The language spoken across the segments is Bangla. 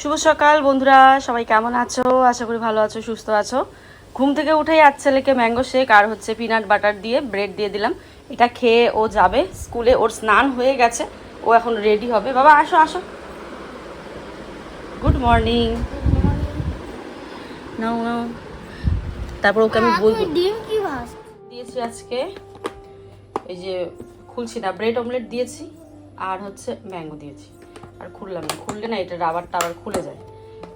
শুভ সকাল বন্ধুরা সবাই কেমন আছো? আশা করি ভালো আছো সুস্থ আছো। ঘুম থেকে উঠেই আজ ছেলেকে ম্যাঙ্গো শেক আর হচ্ছে পিনাট বাটার দিয়ে ব্রেড দিয়ে দিলাম। এটা খেয়ে ও যাবে স্কুলে ওর স্নান হয়ে গেছে ও এখন রেডি হবে। বাবা আসো আসো। গুড মর্নিং নাও নাও। তারপর ওকে আমি বই ভাজ দিয়েছি আজকে এই যে খুলছি না ব্রেড অমলেট দিয়েছি আর হচ্ছে ম্যাঙ্গো দিয়েছি। আর খুললাম না। খুললে না, এটা রাবারটা আবার খুলে যায়।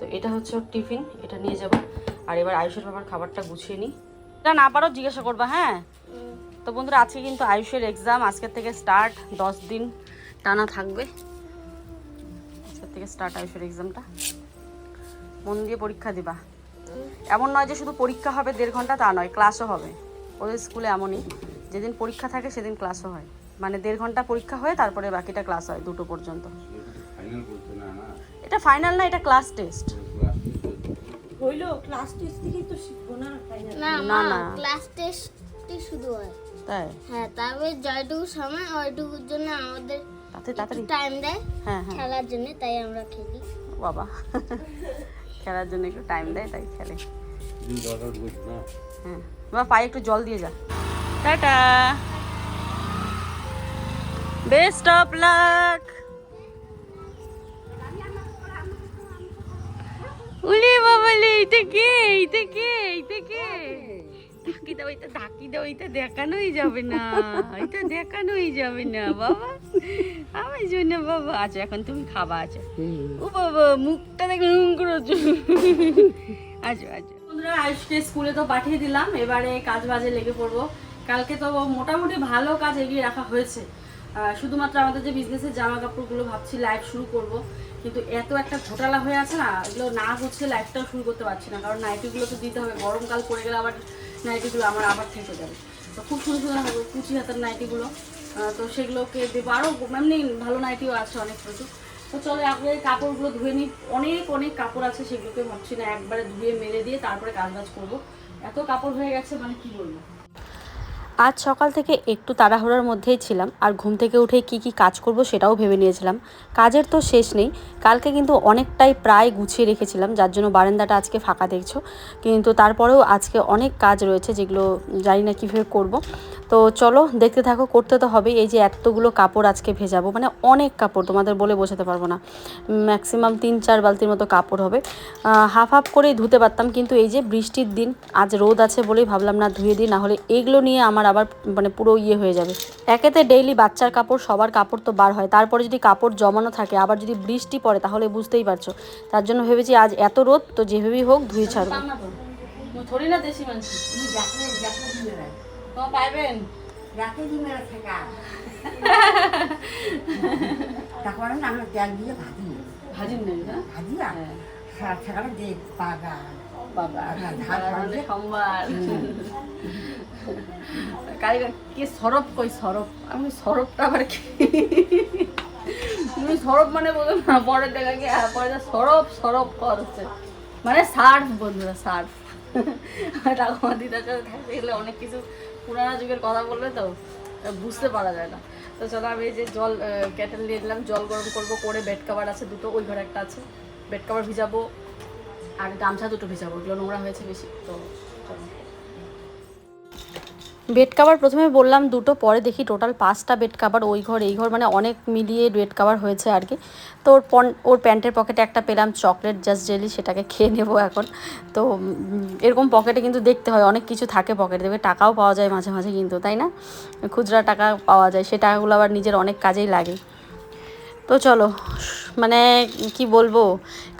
তো এটা হচ্ছে ওর টিফিন, এটা নিয়ে যাব। আর এবার আয়ুষের বাবার খাবারটা গুছিয়ে নিই। এটা না পারো জিজ্ঞাসা করবা হ্যাঁ? তো বন্ধুরা, আজকে কিন্তু আয়ুষের এক্সাম আজকের থেকে স্টার্ট দশ দিন টানা থাকবে। আজকের থেকে স্টার্ট আয়ুষের এক্সামটা মন দিয়ে পরীক্ষা দিবা। এমন নয় যে শুধু পরীক্ষা হবে দেড় ঘণ্টা, তা নয় ক্লাসও হবে। ওদের স্কুলে এমনই। যেদিন পরীক্ষা থাকে, সেদিন ক্লাসও হয়। মানে দেড় ঘণ্টা পরীক্ষা হয়ে, তারপরে বাকিটা ক্লাস হয়, দুটো পর্যন্ত। এটা ফাইনাল না এটা ক্লাস টেস্ট হইল ক্লাস টেস্ট থেকেই তো শিখব না ফাইনাল না? না। ক্লাস টেস্টই শুধু হয়। তাই? হ্যাঁ তারপরে যতটুকু সময় ওইটুকুর জন্য আমাদের তাতে তাড়াতাড়ি। টাইম দেয় হ্যাঁ হ্যাঁ। খেলার জন্য তাই আমরা খেলি। বাবা। খেলার জন্য একটু টাইম দেয় তাই খেলে। হ্যাঁ। বাবা পায়ে একটু জল দিয়ে যা। টাটা। বেস্ট অফ লাক উলি বাবালে এটা কে? এটা কে? এটা কে? ঢাকি দাও এটা ঢাকি দাও এটা দেখানোই যাবে না। এটা দেখানোই যাবে না, বাবা। আমার জন্য বাবা। আচ্ছা এখন তুমি খাবা আচ্ছা। ও বাবা, মুখটা দেখে নুন করেছ আচ্ছা আচ্ছা। বন্ধুরা আয়ুষকে স্কুলে তো পাঠিয়ে দিলাম, এবারে কাজ বাজে লেগে পড়ব। কালকে তো মোটামুটি ভালো কাজ এগিয়ে রাখা হয়েছে। শুধুমাত্র আমাদের যে বিজনেসের জামা কাপড়গুলো ভাবছি লাইভ শুরু করব। কিন্তু এত একটা ঘোটালা হয়ে আছে না, এগুলো না হচ্ছে লাইভটাও শুরু করতে পারছি না। কারণ নাইটিগুলো তো দিতে হবে গরমকাল পড়ে গেলে আবার নাইটিগুলো আমার আবার থেকে যাবে। তো খুব সুন্দর সুন্দর হবে, কুচি হাতের নাইটিগুলো তো সেগুলোকে দেবো। আরও এমনি ভালো নাইটিও আছে অনেক প্রচুর। তো চলো, আগে কাপড়গুলো ধুয়ে নিই। অনেক অনেক কাপড় আছে সেগুলোকে ভাবছি না, একবারে ধুয়ে মেলে দিয়ে তারপরে কাজ বাজ করব। এত কাপড় হয়ে গেছে মানে কি বলব? আজ সকাল থেকে একটু তাড়াহুড়োর মধ্যেই ছিলাম, আর ঘুম থেকে উঠে কি কি কাজ করব সেটাও ভেবে নিয়েছিলাম। কাজের তো শেষ নেই, কালকে কিন্তু অনেকটাই প্রায় গুছিয়ে রেখেছিলাম, যার জন্য বারান্দাটা আজকে ফাঁকা দেখছ। কিন্তু তারপরেও আজকে অনেক কাজ রয়েছে যেগুলো জানি না কীভাবে করব। তো চলো, দেখতে থাকো, করতে তো হবেই। এই যে এতগুলো কাপড় আজকে ভেজাবো মানে অনেক কাপড়, তোমাদের বলে বোঝাতে পারব না। ম্যাক্সিমাম তিন চার বালতির মতো কাপড় হবে। হাফ হাফ করেই ধুতে পারতাম, কিন্তু এই যে বৃষ্টির দিন, আজ রোদ আছে বলেই ভাবলাম না ধুয়ে দিই, নাহলে এগুলো নিয়ে আমার আবার মানে পুরো ইয়ে হয়ে যাবে। একেতে ডেইলি বাচ্চার কাপড়, সবার কাপড় তো বার হয়, তারপরে যদি কাপড় জমানো থাকে, আবার যদি বৃষ্টি পড়ে, তাহলে বুঝতেই পারছ। তার জন্য ভেবেছি আজ এত রোদ, তো যেভাবেই হোক ধুয়ে ছাড়বো। থরি না দেশি মানছি পাইবেন? রাতে ডিমে থাকা। তারপরে না আমরা তেল দিয়ে ভাজি। নেই না? ভাজি আর হ্যাঁ, কারিগর কি সরব? কই সরব? আমি সরবটা আবার কি? তুমি সরব মানে বলো না হ্যাঁ, পরে যা সরব সরব করছে। মানে সার্ফ বন্ধুরা সার্ফ। ঠাকুমা দিদার সাথে থাকতে গেলে অনেক কিছু পুরানো যুগের কথা বললে তো বুঝতে পারা যায় না। তো চলো আমি যে জল ক্যাটেল নিয়ে দিলাম জল গরম করব, করে বেড কাভার আছে দুটো, ওই ঘরে একটা আছে। বেড কাভার ভিজাবো, আর গামছা দুটো ভিজাবো, ওগুলো নোংরা হয়েছে বেশি, তো চলো। বেড কাভার প্রথমে বললাম দুটো, পরে দেখি টোটাল পাঁচটা বেড কাভার ওই ঘর, এই ঘর মানে অনেক মিলিয়ে বেড কাভার হয়েছে আর কি। তো ওর পন, ওর প্যান্টের পকেটে একটা পেলাম চকলেট জাস্ট জেলি সেটাকে খেয়ে নেব এখন। তো এরকম পকেটে কিন্তু দেখতে হয়, অনেক কিছু থাকে পকেটে দেখবে টাকাও পাওয়া যায় মাঝে মাঝে কিন্তু, তাই না? খুচরা টাকা পাওয়া যায়, সে টাকাগুলো আবার নিজের অনেক কাজেই লাগে। তো চলো মানে কি বলব,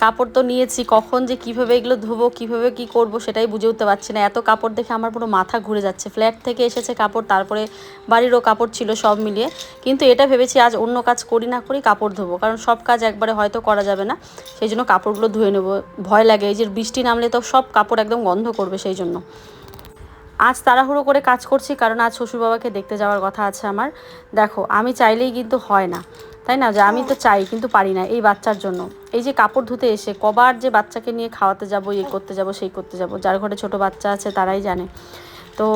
কাপড় তো নিয়েছি, কখন যে কীভাবে এগুলো ধোবো, কীভাবে কি করব সেটাই বুঝে উঠতে পারছি না। এত কাপড় দেখে আমার পুরো মাথা ঘুরে যাচ্ছে। ফ্ল্যাট থেকে এসেছে কাপড়, তারপরে বাড়িরও কাপড় ছিল সব মিলিয়ে। কিন্তু এটা ভেবেছি আজ অন্য কাজ করি না করি কাপড় ধোবো, কারণ সব কাজ একবারে হয়তো করা যাবে না। সেই জন্য কাপড়গুলো ধুয়ে নেব। ভয় লাগে, এই যে বৃষ্টি নামলে তো সব কাপড় একদম গন্ধ করবে সেই জন্য। আজ তাড়াহুড়ো করে কাজ করছি, কারণ আজ শ্বশুর বাবাকে দেখতে যাওয়ার কথা আছে আমার। দেখো, আমি চাইলেই কিন্তু হয় না। তাই না? যে আমি তো চাই, কিন্তু পারি না এই বাচ্চার জন্য। এই যে কাপড় ধুতে এসে কবার যে বাচ্চাকে নিয়ে খাওয়াতে যাব এই করতে যাব, সেই করতে যাব, যার ঘরে ছোট বাচ্চা আছে তারাই জানে। তো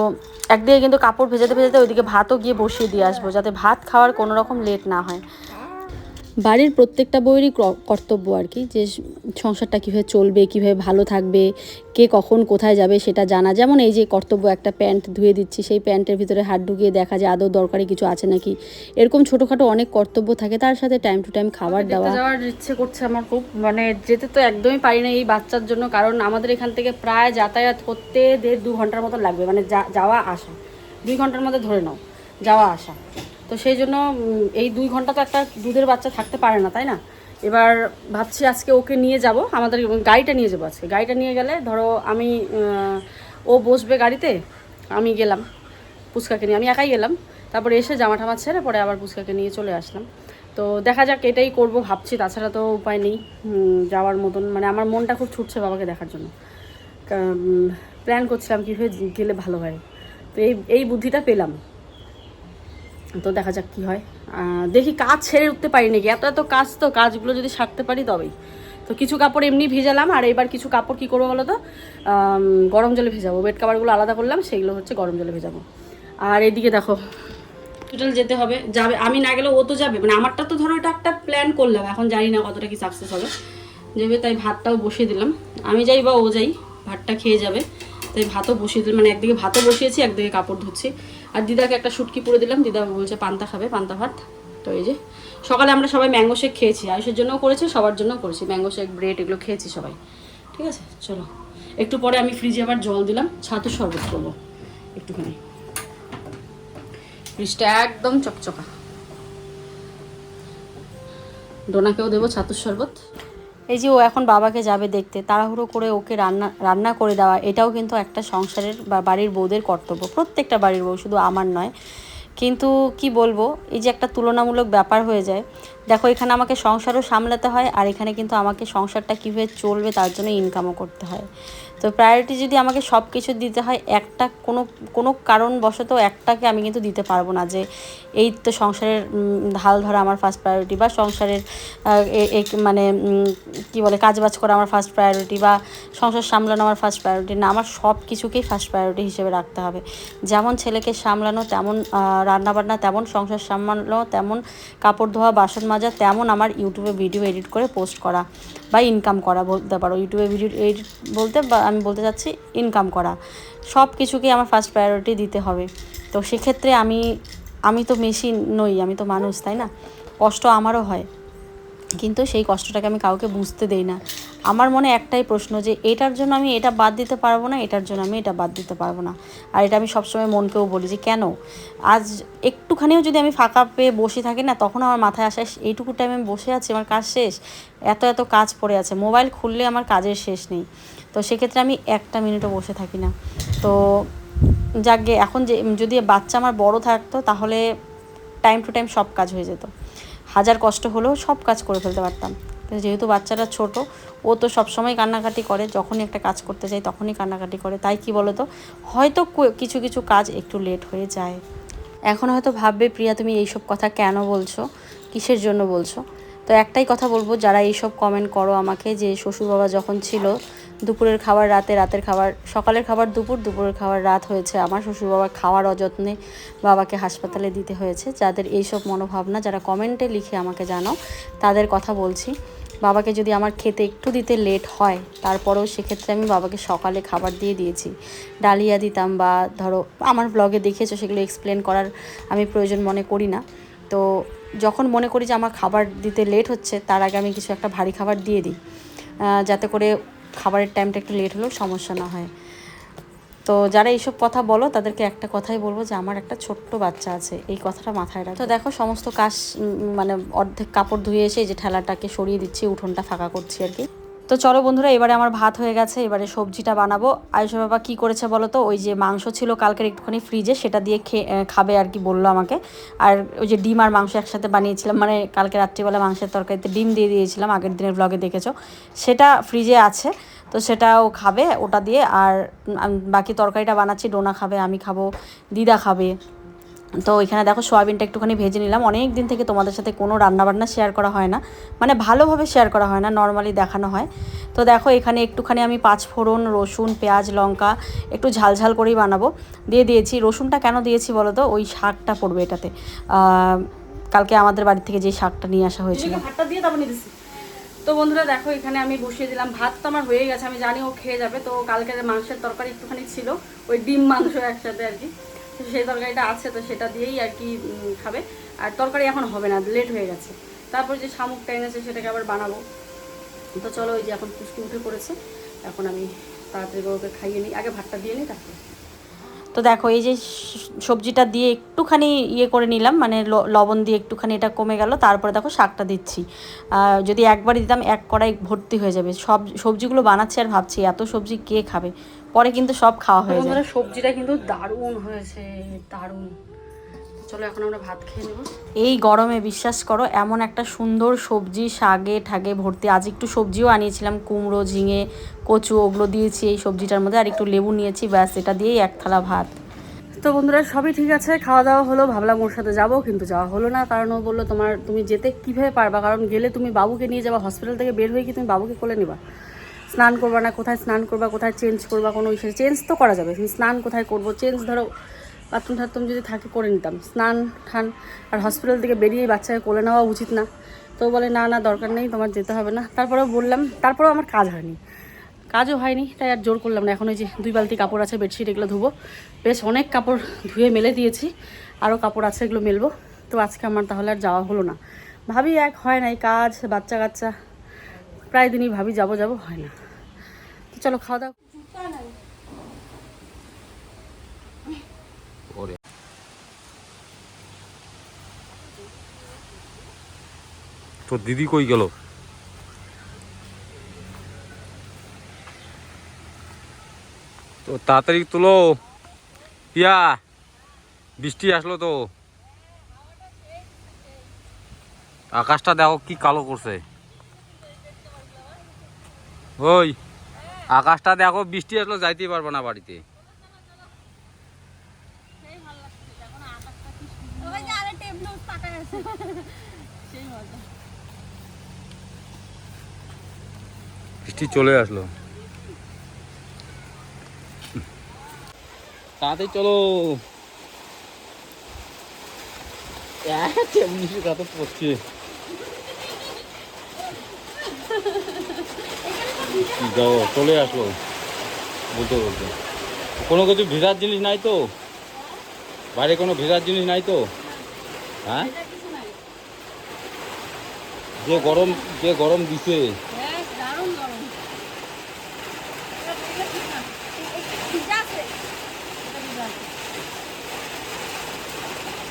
একদিকে কিন্তু কাপড় ভেজাতে ভেজাতে ওইদিকে ভাতও গিয়ে বসিয়ে দিয়ে আসব, যাতে ভাত খাওয়ার কোনো রকম লেট না হয়। বাড়ির প্রত্যেকটা বইয়েরই কর্তব্য আর কি যে সংসারটা কীভাবে চলবে কীভাবে ভালো থাকবে কে কখন কোথায় যাবে সেটা জানা। যেমন এই যে কর্তব্য একটা প্যান্ট ধুয়ে দিচ্ছি সেই প্যান্টের ভিতরে হাত ঢুকিয়ে দেখা যায় আদৌ দরকারি কিছু আছে নাকি। এরকম ছোটোখাটো অনেক কর্তব্য থাকে তার সাথে টাইম টু টাইম খাবার দেওয়া। যাওয়ার ইচ্ছে করছে আমার খুব মানে যেতে তো একদমই পারি না এই বাচ্চার জন্য কারণ আমাদের এখান থেকে প্রায় যাতায়াত করতে দেড় দু ঘণ্টার মতো লাগবে মানে যা- যাওয়া আসা। দুই ঘণ্টার মধ্যে ধরে নাও যাওয়া আসা। তো সেই জন্য এই দুই ঘণ্টা তো একটা দুধের বাচ্চা থাকতে পারে না, তাই না? এবার ভাবছি আজকে ওকে নিয়ে যাব, আমাদের গাড়িটা নিয়ে যাব আজকে। গাড়িটা নিয়ে গেলে ধরো আমি ও বসবে গাড়িতে, আমি গেলাম পুচকাকে নিয়ে। আমি একাই গেলাম, তারপরে এসে জামা টামা ছেড়ে পরে আবার পুচকাকে নিয়ে চলে আসলাম। তো দেখা যাক, এটাই করব ভাবছি, তাছাড়া তো উপায় নেই যাওয়ার মতন। মানে আমার মনটা খুব ছুটছে বাবাকে দেখার জন্য। প্ল্যান করছিলাম কীভাবে গেলে ভালো হয়। তো এই এই বুদ্ধিটা পেলাম। তো দেখা যাক কী হয়। দেখি কাজ ছেড়ে উঠতে পারি নাকি? এত এত কাজ তো, কাজগুলো যদি সারতে পারি তবেই। তো কিছু কাপড় এমনি ভেজালাম, আর এবার কিছু কাপড় কী করব বলো তো? গরম জলে ভেজাবো। বেড কাভারগুলো আলাদা করলাম সেগুলো হচ্ছে গরম জলে ভেজাবো। আর এদিকে দেখো হসপিটাল যেতে হবে, যাবে, আমি না গেলে ও তো যাবে। মানে আমারটা তো ধরো এটা একটা প্ল্যান করলাম, এখন জানি না কতটা কি সাকসেস হবে। যাবে তাই ভাতটাও বসিয়ে দিলাম। আমি যাই বা ও যাই, ভাতটা খেয়ে যাবে। তাই ভাতও বসিয়ে দিলাম মানে একদিকে ভাতও বসিয়েছি, একদিকে কাপড় ধুচ্ছি। আর দিদাকে একটা শুটকি পুড়ে দিলাম, দিদা বলছে পান্তা খাবে, পান্তা ভাত। তো এই যে, সকালে আমরা সবাই ম্যাঙ্গো শেক খেয়েছি। আয়ুষের জন্যও করেছি, সবার জন্যও করেছি। ম্যাঙ্গো শেক, ব্রেড এগুলো খেয়েছি সবাই। ঠিক আছে? চলো। একটু পরে আমি ফ্রিজে আবার জল দিলাম, ছাতু শরবত করব। একটুখানি। ফ্রিজটা একদম চকচকা। ডোনাকেও দেবো ছাতুর শরবত। এই যে ও এখন বাবাকে যাবে দেখতে, তাড়াহুড়ো করে ওকে রান্না রান্না করে দেওয়া, এটাও কিন্তু একটা সংসারের বা বাড়ির বউদের কর্তব্য। প্রত্যেকটা বাড়ির বউ শুধু আমার নয়। কিন্তু কি বলব, এই যে একটা তুলনামূলক ব্যাপার হয়ে যায়। দেখো, এখানে আমাকে সংসারও সামলাতে হয় আর এখানে কিন্তু আমাকে সংসারটা কীভাবে চলবে তার জন্য ইনকামও করতে হয়। তো প্রায়োরিটি যদি আমাকে সব কিছু দিতে হয়, একটা কোনো কোনো কারণবশত একটাকে আমি কিন্তু দিতে পারব না যে এই তো সংসারের হাল ধরা আমার ফার্স্ট প্রায়োরিটি বা সংসারের মানে কি বলে, কাজবাজ করা আমার ফার্স্ট প্রায়োরিটি বা সংসার সামলানো আমার ফার্স্ট প্রায়োরিটি না, আমার সব কিছুকেই ফার্স্ট প্রায়োরিটি হিসেবে রাখতে হবে। যেমন ছেলেকে সামলানো, তেমন রান্নাবান্না, তেমন সংসার সামলানো, তেমন কাপড় ধোয়া, বাসন মাজা, তেমন আমার ইউটিউবে ভিডিও এডিট করে পোস্ট করা। বা ইনকাম করা বলতে পারো ইউটিউবে ভিডিও এডিট বলতে বা আমি বলতে চাচ্ছি ইনকাম করা। সব কিছুকে আমার ফার্স্ট প্রায়োরিটি দিতে হবে। তো সেক্ষেত্রে আমি আমি তো মেশিন নই, আমি তো মানুষ, তাই না? কষ্ট আমারও হয়। কিন্তু সেই কষ্টটাকে আমি কাউকে বুঝতে দেই না। আমার মনে একটাই প্রশ্ন যে, এটার জন্য আমি এটা বাদ দিতে পারব না, এটার জন্য আমি এটা বাদ দিতে পারব না। আর এটা আমি সবসময় মনকেও বলি যে, কেন? আজ একটুখানিও যদি আমি ফাঁকা পেয়ে বসে থাকি না তখন আমার মাথায় আসে, এইটুকু টাইম আমি বসে আছি, আমার কাজ শেষ। এত এত কাজ পড়ে আছে। মোবাইল খুললে আমার কাজের শেষ নেই। তো সেক্ষেত্রে আমি একটা মিনিটও বসে থাকি না। তো যাকে এখন যে, যদি বাচ্চা আমার বড় থাকতো, তাহলে টাইম টু টাইম সব কাজ হয়ে যেত। হাজার কষ্ট হলেও সব কাজ করে ফেলতে পারতাম। যেহেতু বাচ্চাটা ছোট, ও তো সবসময় কান্নাকাটি করে, যখনই একটা কাজ করতে যাই তখনই কান্নাকাটি করে। তাই কি বলো তো হয়তো কিছু কিছু কাজ একটু লেট হয়ে যায়। এখন হয়তো ভাববে, প্রিয়া, তুমি এইসব কথা কেন বলছো? কিসের জন্য বলছো? তো একটাই কথা বলব, যারা এইসব কমেন্ট করো আমাকে যে শ্বশুর বাবা যখন ছিল দুপুরের খাবার, রাতে রাতের খাবার, সকালের খাবার দুপুর, দুপুরের খাবার রাত হয়েছে। আমার শ্বশুর বাবা খাওয়ার অযত্নে বাবাকে হাসপাতালে দিতে হয়েছে। যাদের এইসব মনোভাবনা, যারা কমেন্টে লিখে আমাকে জানাও, তাদের কথা বলছি। বাবাকে যদি আমার খেতে একটু দিতে লেট হয়, তারপরেও সেক্ষেত্রে আমি বাবাকে সকালে খাবার দিয়ে দিয়েছি। ডালিয়া দিতাম বা ধরো, আমার ব্লগে দেখেছ সেগুলো এক্সপ্লেন করার আমি প্রয়োজন মনে করি না। তো যখন মনে করি যে আমার খাবার দিতে লেট হচ্ছে, তার আগে আমি কিছু একটা ভারী খাবার দিয়ে দিই। যাতে করে খাবারের টাইমটা একটু লেট হলেও সমস্যা না হয়। তো যারা এইসব কথা বলো, তাদেরকে একটা কথাই বলব যে, আমার একটা ছোট্ট বাচ্চা আছে, এই কথাটা মাথায় রাখ। তো দেখো, সমস্ত কাজ মানে অর্ধেক কাপড় ধুয়ে এসে যে ঠেলাটাকে সরিয়ে দিচ্ছি, উঠোনটা ফাঁকা করছি আর কি। তো চলো বন্ধুরা, এবারে আমার ভাত হয়ে গেছে, এবারে সবজিটা বানাবো। আয়ুষ বাবা কী করেছে বলো তো? ওই যে মাংস ছিল কালকের একটুখানি ফ্রিজে সেটা দিয়ে খাবে আর কি বলল আমাকে। আর ওই যে ডিম আর মাংস একসাথে বানিয়েছিলাম মানে কালকে রাত্রিবেলা মাংসের তরকারিতে ডিম দিয়ে দিয়েছিলাম, আগের দিনের ব্লগে দেখেছ। সেটা ফ্রিজে আছে, তো সেটাও খাবে, ওটা দিয়ে। আর বাকি তরকারিটা বানাচ্ছি, ডোনা খাবে, আমি খাব, দিদা খাবে। তো এখানে দেখো সোয়াবিনটা একটুখানি ভেজে নিলাম। অনেক দিন থেকে তোমাদের সাথে কোনো রান্নাবান্না শেয়ার করা হয় না। মানে ভালোভাবে শেয়ার করা হয় না নর্মালি দেখানো হয়। তো দেখো এখানে একটুখানি আমি পাঁচ ফোড়ন, রসুন, পেঁয়াজ, লঙ্কা একটু ঝালঝাল করেই বানাবো। দিয়ে দিয়েছি, রসুনটা কেন দিয়েছি বলো তো? ওই শাকটা পড়বে এটাতে। কালকে আমাদের বাড়ি থেকে যে শাকটা নিয়ে আসা হয়েছিল। ভাতটা দিয়ে তারপর তো বন্ধুরা দেখো এখানে আমি বসিয়ে দিলাম। ভাত তো আমার হয়ে গেছে, আমি জানি ও খেয়ে যাবে। তো কালকে মাংসের তরকারি একটুখানি ছিল। ওই ডিম মাংস একসাথে আর কি। তো সেই তরকারিটা আছে তো সেটা দিয়েই আর কি খাবে। আর তরকারি এখন হবে না লেট হয়ে গেছে। তারপর যে শামুকটা এনেছে সেটাকে আবার বানাবো। তো চলো ওই যে এখন পুষ্টি উঠে পড়েছে, এখন আমি তাড়াতাড়ি ওকে খাইয়ে নিই। আগে ভাতটা দিয়ে নিই, তারপরে। তো দেখো, এই যে সবজিটা দিয়ে একটুখানি ইয়ে করে নিলাম মানে লবণ দিয়ে একটুখানি এটা কমে গেল। তারপরে দেখো শাকটা দিচ্ছি। যদি একবারই দিতাম, এক কড়াই ভর্তি হয়ে যাবে। সব, সবজিগুলো বানাচ্ছি আর ভাবছি, এত সবজি কে খাবে? পরে কিন্তু সব খাওয়া হয়ে যায়। সবজিটা কিন্তু দারুণ হয়েছে দারুণ। চলো এখন আমরা ভাত খেয়ে নেব। এই গরমে বিশ্বাস করো এমন একটা সুন্দর সবজি শাগে ঠাগে ভর্তি। আজ একটু সবজিও আনিয়েছিলাম কুমড়ো ঝিঙে কচু ওগুলো দিয়েছি এই সবজিটার মধ্যে আর একটু লেবু নিয়েছি ব্যাস এটা দিয়েই এক থালা ভাত। তো বন্ধুরা সবই ঠিক আছে খাওয়া দাওয়া হলো ভাবলাম ওর সাথে যাব কিন্তু যাওয়া হলো না কারণ ও বলল তোমার তুমি যেতে কীভাবে পারবা? কারণ গেলে তুমি বাবুকে নিয়ে যাবা হসপিটাল থেকে বের হয়ে কি তুমি বাবুকে কোলে নিবা? স্নান করবা না, কোথায় স্নান করবা, কোথায় চেঞ্জ করবা, কোনো বিষয় চেঞ্জ তো করা যাবে। স্নান কোথায় করব? চেঞ্জ ধরো বাথরুম টাথরুম যদি থাকে করে নিতাম। স্নান, ঠান, আর হসপিটাল থেকে বেরিয়ে বাচ্চাকে কোলে নেওয়া উচিত না। তো বলে, না না, দরকার নেই, তোমার যেতে হবে না। তারপরেও বললাম, তারপরেও আমার কাজ হয়নি। কাজও হয়নি, তাই আর জোর করলাম না। এখন ওই যে দুই বালতি কাপড় আছে বেডশিট এগুলো ধুবো। বেশ অনেক কাপড় ধুয়ে মেলে দিয়েছি, আরও কাপড় আছে এগুলো মেলবো। তো আজকে আমার তাহলে আর যাওয়া হলো না। ভাবি, এক, হয় নাই কাজ বাচ্চা কাচ্চা প্রায় দিনই ভাবি যাব যাব, হয় না। তো চলো খাওয়া দাওয়া। তোর দিদি কই গেল? তো তাড়াতাড়ি তুলো। পিয়া, বৃষ্টি আসলো তো। আকাশটা দেখো কি কালো করছে। ওই, আকাশটা দেখো, বৃষ্টি আসলো, যাইতেই পারব না বাড়িতে। বৃষ্টি চলে আসলো। তাড়াতাড়ি চলো। পড়ছে। চলে আসলো বলতে বলতে। কোনো কিছু ভেজার জিনিস নাই তো? বাইরে কোনো ভেজার জিনিস নাই তো? হ্যাঁ? যে গরম যে গরম দিছে।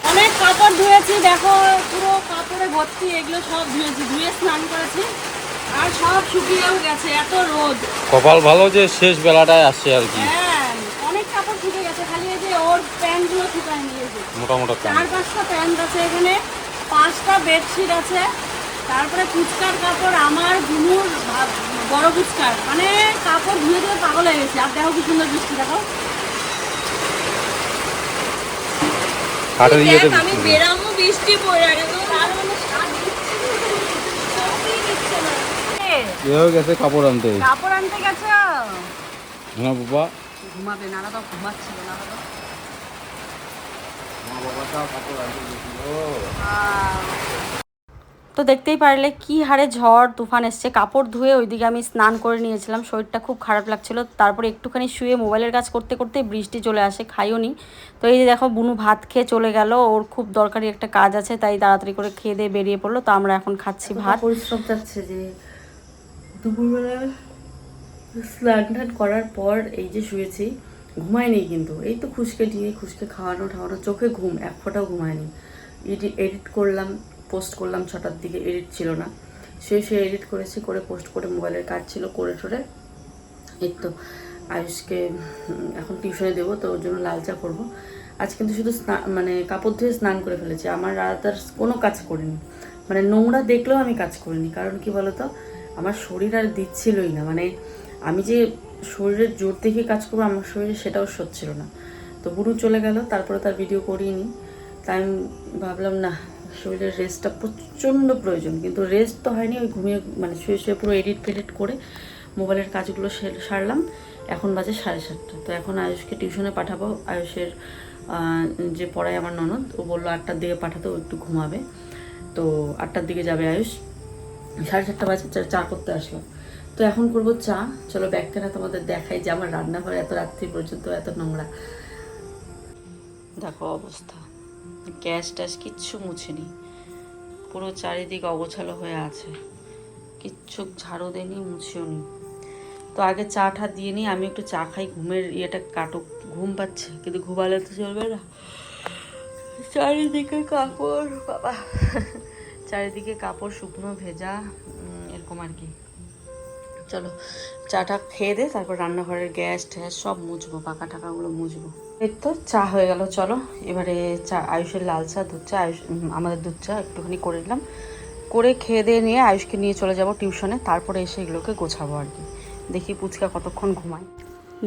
অনেক কাপড় ধুয়েছি, দেখো, পুরো কাপড়ে ভর্তি, এগুলো সব ধুয়েছি। ধুয়ে স্নান করেছি। আর সব শুকিয়েও গেছে এত রোদ। কপাল ভালো যে শেষ বেলাটায় আসছে আর কি। হ্যাঁ অনেক কাপড় শুকিয়ে গেছে খালি এই যে ওর প্যান্টগুলো শুকায় নিয়েছে মোটা মোটা চার পাঁচটা প্যান্ট আছে এখানে পাঁচটা বেডশিট আছে তারপরে ফুচকার কাপড় আমার ভা- বড় ফুচকার। মানে কাপড় ধুয়ে ধুয়ে পাগল হয়ে গেছে। আর দেখো কি সুন্দর বৃষ্টি দেখো। আমি বেরামো বৃষ্টি পড়ে আর তার মানে সাত দিচ্ছে সবই দিচ্ছে না এও গেছে কাপড় আনতে। কাপড় আনতে গেছো? হ্যাঁ বাবা। ঘুমাবে নানা তো ঘুমাচ্ছিল নানা তো। তো দেখতেই পারলে কি হারে ঝড় তুফান এসছে। কাপড় ধুয়ে ওইদিকে আমি স্নান করে নিয়েছিলাম। শরীরটা খুব খারাপ লাগছিল। তারপরে একটুখানি শুয়ে মোবাইলের কাজ করতে করতে বৃষ্টি চলে আসে খাইও নি। তো এই যে দেখো বুনু ভাত খেয়ে চলে গেল। ওর খুব দরকারি একটা কাজ আছে তাই তাড়াতাড়ি করে খেয়ে দিয়ে বেরিয়ে পড়ল। তো আমরা এখন খাচ্ছি ভাত। পরিশ্রম যাচ্ছে যে দুপুরবেলা স্নান টান করার পর এই যে শুয়েছি, ঘুমায়নি কিন্তু। এই তো খুশকে দিয়ে খুশকে খাওয়ানো ঠাওয়ানো, চোখে ঘুম, এক ফোঁটাও ঘুমায়নি। এডিট করলাম, পোস্ট করলাম, ছটার দিকে এডিট ছিল না। সে সে এডিট করেছি, করে পোস্ট করে মোবাইলের কাজ ছিল, করে টোরে। এই তো আয়ুষকে এখন টিউশনে দেবো, তো ওর জন্য লাল চা করব। আজ কিন্তু শুধু স্নান মানে কাপড় ধুয়ে স্নান করে ফেলেছি। আমার রাত আর কোনো কাজ করিনি। মানে নোংরা দেখলেও আমি কাজ করিনি। কারণ কি বলতো? আমার শরীর আর দিচ্ছিলই না। মানে আমি যে শরীরের জোর দেখে কাজ করব, আমার শরীরে সেটাও সচ্ছিল না। তো বুড়ো চলে গেল, তারপরে তার ভিডিও করিনি। তাই আমি ভাবলাম, না, শরীরের রেস্টটা প্রচণ্ড প্রয়োজন। কিন্তু রেস্ট তো হয়নি, ওই ঘুমিয়ে মানে শুয়ে শুয়ে পুরো এডিট ফেডিট করে মোবাইলের কাজগুলো সারলাম। এখন বাজে সাড়ে সাতটা। তো এখন আয়ুষকে টিউশনে পাঠাবো। আয়ুষের যে পড়ায় আমার ননদ, ও বলল আটটার দিকে পাঠাতে, ও একটু ঘুমাবে। তো আটটার দিকে যাবে আয়ুষ। সাড়ে চারটা বাজে চা- করতে আসলাম। তো এখন করব চা। চলো ব্যাগ কেনা তোমাদের দেখাই যে আমার রান্নাঘর এত রাত্রি পর্যন্ত এত নোংরা। দেখো অবস্থা। গ্যাস ট্যাস কিচ্ছু মুছেনি। পুরো চারিদিক অগোছালো হয়ে আছে। কিচ্ছু ঝাড়ু দেয়নি মুছেও নি। তো আগে চা টা দিয়ে নিই আমি একটু চা খাই, ঘুমের ইয়েটা কাটুক। ঘুম পাচ্ছে, কিন্তু ঘুমালে তো চলবে না। চারিদিকে কাপড়, বাবা। চারিদিকে কাপড় শুকনো, ভেজা এরকম আর কি। চলো, চাটা খেয়ে দে, তারপর রান্নাঘরের গ্যাস ট্যাস সব মুছবো, পাকা টাকাগুলো মুছবো। এই তো চা হয়ে গেল, চলো। এবারে চা, আয়ুষের লাল চা, দুধ চা, আয়ুষ আমাদের দুধ চা একটুখানি করে নিলাম। করে খেয়ে দিয়ে নিয়ে আয়ুষকে নিয়ে চলে যাব টিউশনে, তারপরে এসে এগুলোকে গোছাবো আর কি। দেখি পুচকা কতক্ষণ ঘুমায়।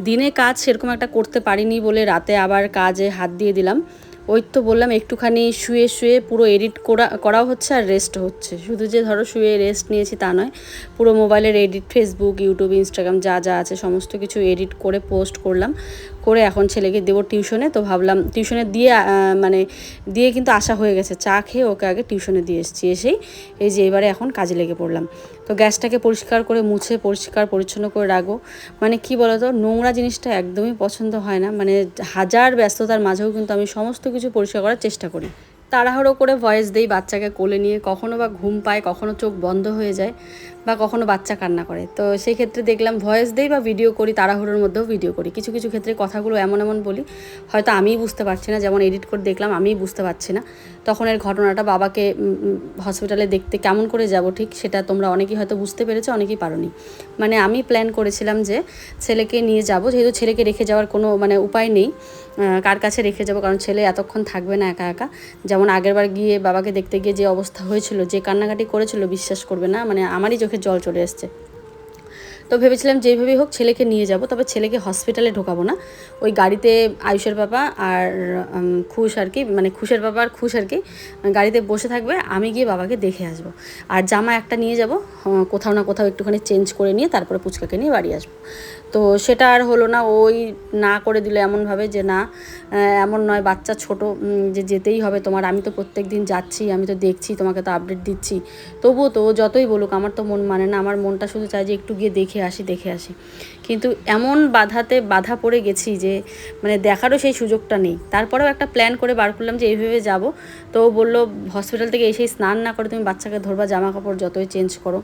দিনে কাজ সেরকম একটা করতে পারিনি বলে রাতে আবার কাজে হাত দিয়ে দিলাম। ওই তো বললাম, একটুখানি শুয়ে শুয়ে পুরো এডিট করা, করাও হচ্ছে আর রেস্ট হচ্ছে। শুধু যে ধরো শুয়ে রেস্ট নিয়েছি তা নয়, পুরো মোবাইলের এডিট ফেসবুক ইউটিউব ইনস্টাগ্রাম যা যা আছে, সমস্ত কিছু এডিট করে পোস্ট করলাম। করে এখন ছেলেকে দেবো টিউশনে। তো ভাবলাম টিউশনে দিয়ে মানে দিয়ে কিন্তু আসা হয়ে গেছে। চা খেয়ে ওকে আগে টিউশনে দিয়ে এসেছি এসেই। এই যে এবারে এখন কাজে লেগে পড়লাম। তো গ্যাসটাকে পরিষ্কার করে মুছে, পরিষ্কার, পরিচ্ছন্ন করে রাখব। মানে কি বলতো, নোংরা জিনিসটা একদমই পছন্দ হয় না। মানে হাজার ব্যস্ততার মাঝেও কিন্তু আমি সমস্ত কিছু পরিষ্কার করার চেষ্টা করি। তাড়াহুড়ো করে ভয়েস দেই বাচ্চাকে কোলে নিয়ে। কখনো বা ঘুম পায়, কখনো চোখ বন্ধ হয়ে যায়। বা কখনো বাচ্চা কান্না করে। তো সেই ক্ষেত্রে দেখলাম ভয়েস দেই বা ভিডিও করি, তাড়াহুড়োর মধ্যেও ভিডিও করি। কিছু কিছু ক্ষেত্রে কথাগুলো এমন এমন বলি, হয়তো আমিই বুঝতে পারছি না, যেমন এডিট করে দেখলাম, আমিই বুঝতে পারছি না। তখন এর ঘটনাটা বাবাকে হসপিটালে দেখতে কেমন করে যাব ঠিক সেটা তোমরা অনেকেই হয়তো বুঝতে পেরেছ, অনেকেই পারোনি। মানে আমি প্ল্যান করেছিলাম যে ছেলেকে নিয়ে যাব, যেহেতু ছেলেকে রেখে যাওয়ার কোনো মানে উপায় নেই কার কাছে রেখে যাব, কারণ ছেলে এতক্ষণ থাকবে না একা একা। যেমন আগেরবার গিয়ে বাবাকে দেখতে গিয়ে যে অবস্থা হয়েছিল, যে কান্নাকাটি করেছিল, বিশ্বাস করবে না মানে আমারই চোখে জল চলে এসছে। তো ভেবেছিলাম যেইভাবেই হোক ছেলেকে নিয়ে যাব, তবে ছেলেকে হসপিটালে ঢোকাবো না। ওই গাড়িতে আয়ুষের বাবা আর খুশ আর কি মানে খুশের বাবা আর খুশ আর কি, গাড়িতে বসে থাকবে, আমি গিয়ে বাবাকে দেখে আসব। আর জামা একটা নিয়ে যাব কোথাও না কোথাও একটুখানি চেঞ্জ করে নিয়ে তারপরে পুচকাকে নিয়ে বাড়ি আসব। তো সেটা আর হলো না, ওই না করে দিল এমনভাবে যে না এমন নয়, বাচ্চা ছোট যে যেতেই হবে তোমার। আমি তো প্রত্যেক দিন যাচ্ছি, আমি তো দেখছি, তোমাকে তো আপডেট দিচ্ছি। তবুও তো যতই বলুক, আমার তো মন মানে না, আমার মনটা শুধু চায় যে একটু গিয়ে দেখে আসি দেখে আসি। কিন্তু এমন বাধাতে বাধা পড়ে গেছি যে মানে দেখারও সেই সুযোগটা নেই। তারপরেও একটা প্ল্যান করে বার করলাম যে এইভাবে যাব। তো বলল, হসপিটাল থেকে এসেই স্নান না করে তুমি বাচ্চাকে ধরবা, জামা কাপড় যতই চেঞ্জ করো।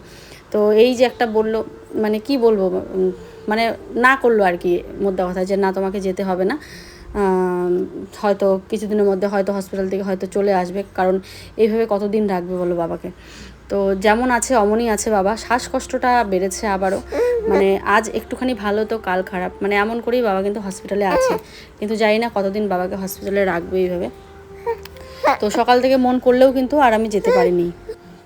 তো এই যে একটা বলল মানে কি বলব মানে না করল আর কি মোদ্দা কথা যে না তোমাকে যেতে হবে না। হয়তো কিছুদিনের মধ্যে হয়তো হসপিটাল থেকে হয়তো চলে আসবে, কারণ এইভাবে কতদিন রাখবে বলো বাবাকে? তো যেমন আছে অমনই আছে বাবা, শ্বাসকষ্টটা বেড়েছে আবারও। মানে আজ একটুখানি ভালো তো, কাল খারাপ। মানে এমন করেই বাবা কিন্তু হসপিটালে আছে। কিন্তু জানি না কতদিন বাবাকে হসপিটালে রাখবে এইভাবে। তো সকাল থেকে মন করলেও কিন্তু আর আমি যেতে পারিনি।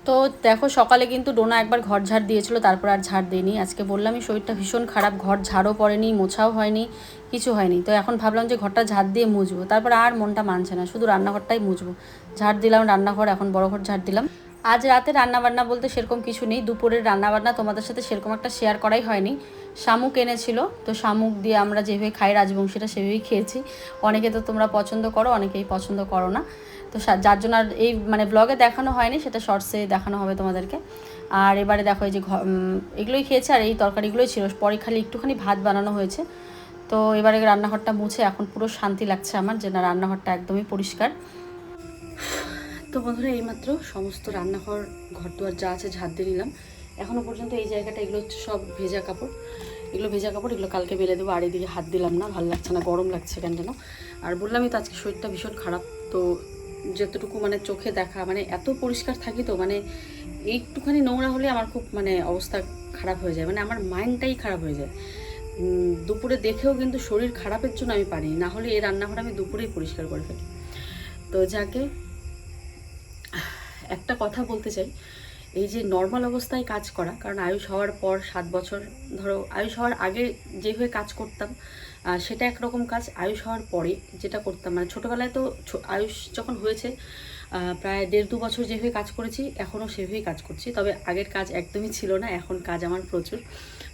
তো দেখো সকালে কিন্তু ডোনা একবার ঘর ঝাড় দিয়েছিল, তারপর আর ঝাড় দিইনি আজকে বললামই শরীরটা ভীষণ খারাপ, ঘর ঝাড়ও পড়েনি, মোছাও হয়নি, কিছু হয়নি। তো এখন ভাবলাম যে ঘরটা ঝাড় দিয়ে মুছবো। তারপর আর মনটা মানছে না, শুধু রান্নাঘরটাই মুছবো। ঝাড় দিলাম রান্নাঘর, এখন বড় ঘর ঝাড় দিলাম। আজ রাতে রান্নাবান্না বলতে সেরকম কিছু নেই, দুপুরের রান্নাবান্না তোমাদের সাথে সেরকম একটা শেয়ার করাই হয়নি। শামুক এনেছিল, তো শামুক দিয়ে আমরা যেভাবে খাই রাজবংশীরা সেভাবেই খেয়েছি। অনেকে তো তোমরা পছন্দ করো, অনেকেই পছন্দ করো না। তো যার জন্য আর এই মানে ব্লগে দেখানো হয়নি, সেটা শর্টসে দেখানো হবে তোমাদেরকে। আর এবারে দেখো এই যে এগুলোই খেয়েছে আর এই তরকারিগুলোই ছিল। পরে খালি একটুখানি ভাত বানানো হয়েছে। তো এবারে রান্নাঘরটা মুছে এখন পুরো শান্তি লাগছে আমার, যে না রান্নাঘরটা একদমই পরিষ্কার। তো বন্ধুরা, এইমাত্র সমস্ত রান্নাঘর ঘর দুয়ার যা আছে ঝাড় দিয়ে নিলাম। এখনও পর্যন্ত এই জায়গাটা এগুলো হচ্ছে সব ভেজা কাপড়। এগুলো ভেজা কাপড়, এগুলো কালকে বেলে দেবো, আর এদিকে হাত দিলাম না, ভালো লাগছে না, গরম লাগছে কেন যেন। আর বললামই তো আজকে শরীরটা ভীষণ খারাপ, তো যতটুকু মানে চোখে দেখা মানে এত পরিষ্কার থাকি তো মানে একটুখানি নোংরা হলে আমার খুব মানে অবস্থা খারাপ হয়ে যায় মানে আমার মাইন্ডটাই খারাপ হয়ে যায়। দুপুরে দেখেও কিন্তু শরীর খারাপের জন্য আমি পারি, না হলে এই রান্নাঘর আমি দুপুরেই পরিষ্কার করে ফেলি। তো যাকে একটা কথা বলতে চাই এই যে নর্মাল অবস্থায় কাজ করা, কারণ আয়ুষ হওয়ার পর সাত বছর, ধরো আয়ুষ হওয়ার আগে যেভাবে কাজ করতাম সেটা একরকম কাজ, আয়ুষ হওয়ার পরে যেটা করতাম মানে ছোটোবেলায় তো আয়ুষ যখন হয়েছে প্রায় দেড় দু বছর যেভাবে কাজ করেছি, এখনও সেভাবেই কাজ করছি, তবে আগের কাজ একদমই ছিল না, এখন কাজ আমার প্রচুর।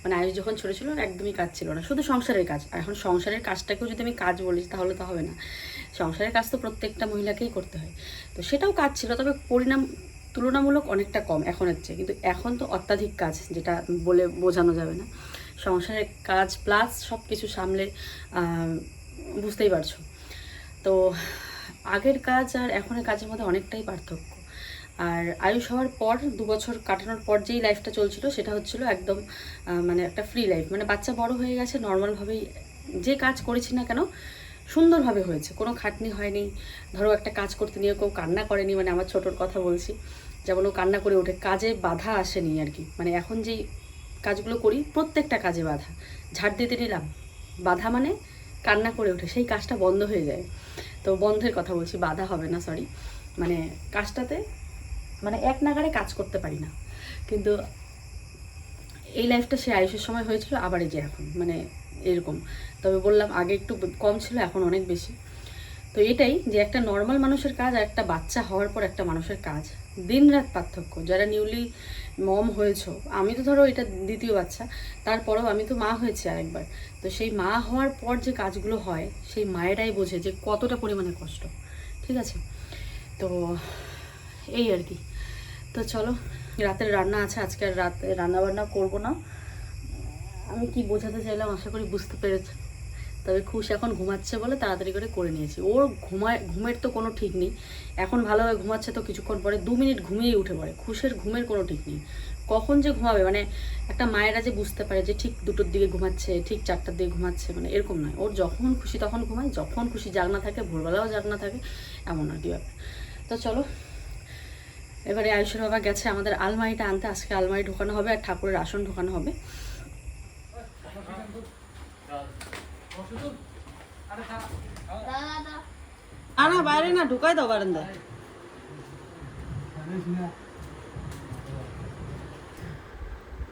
মানে আয়ুষ যখন ছোটো ছিল একদমই কাজ ছিল না, শুধু সংসারের কাজ। এখন সংসারের কাজটাকেও যদি আমি কাজ বলি, তাহলে তো হবে না। সংসারের কাজ তো প্রত্যেকটা মহিলাকেই করতে হয়। তো সেটাও কাজ ছিল, তবে পরিণাম তুলনামূলক অনেকটা কম, এখন হচ্ছে। কিন্তু এখন তো অত্যাধিক কাজ, যেটা বলে বোঝানো যাবে না। সংসারের কাজ প্লাস সব কিছু সামলে বুঝতেই পারছ। তো আগের কাজ আর এখনের কাজের মধ্যে অনেকটাই পার্থক্য। আর আয়ুষ হওয়ার পর, দু বছর কাটানোর পর যেই লাইফটা চলছিল, সেটা হচ্ছিল একদম মানে একটা ফ্রি লাইফ মানে বাচ্চা বড় হয়ে গেছে নর্মালভাবেই যে কাজ করেছি না কেন সুন্দরভাবে হয়েছে। কোনো খাটনি হয়নি। ধরো একটা কাজ করতে নিয়ে কেউ কান্না করেনি মানে আমার ছোটোর কথা বলছি। যেমন ও কান্না করে ওঠে, কাজে বাধা আসেনি আর কি। মানে এখন যেই কাজগুলো করি, প্রত্যেকটা কাজে বাধা। ঝাড় দিতে নিলাম, বাধা মানে কান্না করে ওঠে, সেই কাজটা বন্ধ হয়ে যায়। তো বন্ধের কথা বলছি, বাধা হবে না সরি মানে কাজটাতে মানে এক নাগারে কাজ করতে পারি না। কিন্তু এই লাইফটা সে আয়ুষের সময় হয়েছিল, আবার এই যে এখন মানে এরকম। তবে বললাম, আগে একটু কম ছিল, এখন অনেক বেশি। তো এটাই যে একটা নর্মাল মানুষের কাজ আর একটা বাচ্চা হওয়ার পর একটা মানুষের কাজ। দিন রাত পার্থক্য। যারা নিউলি মম হয়েছো, আমি তো ধরো এটা দ্বিতীয় বাচ্চা, তারপরেও আমি তো মা হয়েছি আরেকবার। তো সেই মা হওয়ার পর যে কাজগুলো হয়, সেই মায়েরাই বোঝে যে কতটা পরিমাণে কষ্ট। ঠিক আছে? তো এই আর কি। তো চলো রাতের রান্না আছে, আজকে আর রাতে রান্না বান্না করব না। আমি কি বোঝাতে চাইলাম আশা করি বুঝতে পেরেছি তবে খুশ এখন ঘুমাচ্ছে বলে তাড়াতাড়ি করে করে নিয়েছি। ওর ঘুমায় ঘুমের তো কোনো ঠিক নেই। এখন ভালোভাবে ঘুমাচ্ছে তো কিছুক্ষণ পরে দু মিনিট ঘুমিয়েই উঠে পড়ে। খুশের ঘুমের কোনো ঠিক নেই। কখন যে ঘুমাবে? মানে একটা মায়েরা যে বুঝতে পারে যে ঠিক দুটোর দিকে ঘুমাচ্ছে, ঠিক চারটার দিকে ঘুমাচ্ছে মানে এরকম নয়। ওর যখন খুশি তখন ঘুমায়, যখন খুশি জাগনা থাকে, ভোরবেলাও জাগনা থাকে, এমন আর কি ব্যাপার। তো চলো এবারে আয়ুষের বাবা গেছে, আমাদের আলমারিটা আনতে, আজকে আলমারি ঢোকানো হবে আর ঠাকুরের আসন ঢোকানো হবে। আরে বাইরে না, ঢুকাই দাও বারান্দায়।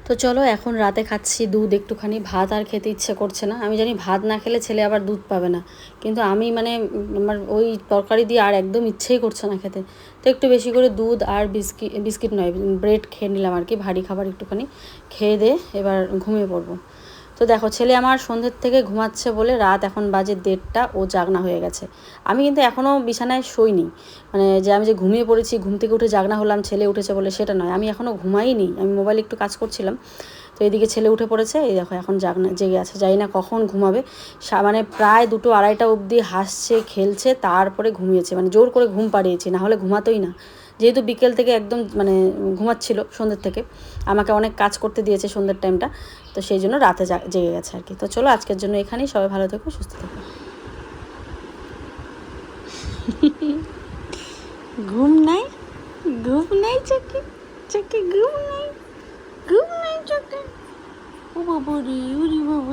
তো চলো, এখন রাতে খাচ্ছি দুধ একটুখানি। ভাত আর খেতে ইচ্ছে করছে না। আমি জানি ভাত না খেলে ছেলে আবার দুধ পাবে না। কিন্তু আমি মানে আমার ওই তরকারি দিয়ে আর একদম ইচ্ছেই করছে না খেতে। তো একটু বেশি করে দুধ আর বিস্কিট বিস্কিট নয়, ব্রেড খেয়ে নিলাম আর কি, ভারী খাবার একটুখানি। খেয়ে দিয়ে এবার ঘুমিয়ে পড়ব। তো দেখো, ছেলে আমার সন্ধ্যের থেকে ঘুমাচ্ছে বলে রাত এখন বাজে দেড়টা, ও জাগনা হয়ে গেছে। আমি কিন্তু এখনও বিছানায় শোইনি। মানে যে আমি যে ঘুমিয়ে পড়েছি, ঘুম থেকে উঠে জাগনা হলাম, ছেলে উঠেছে বলে সেটা নয়। আমি এখনও ঘুমাইনি, আমি মোবাইলে একটু কাজ করছিলাম। তো এদিকে ছেলে উঠে পড়েছে, এই দেখো এখন জাগনা, জেগে আছে। জানি না কখন ঘুমাবে। মানে প্রায় দুটো আড়াইটা অবধি হাসছে, খেলছে, তারপরে ঘুমিয়েছে। মানে জোর করে ঘুম পাড়িয়েছি, না হলে ঘুমাতোই না। যেহেতু বিকেল থেকে একদম মানে ঘুমাচ্ছিল সন্ধ্যের থেকে, আমাকে অনেক কাজ করতে দিয়েছে সন্ধ্যের টাইমটা তো সেই জন্য রাতে জেগে গেছে আর কি। তো চলো আজকের জন্য এখানেই, সবাই ভালো থেকো, সুস্থ থেকো। ঘুম নাই? ঘুম নাই চোখে? চোখে ঘুম নাই? ঘুম নাই চোখে? ও বাবা রে ওরে বাবা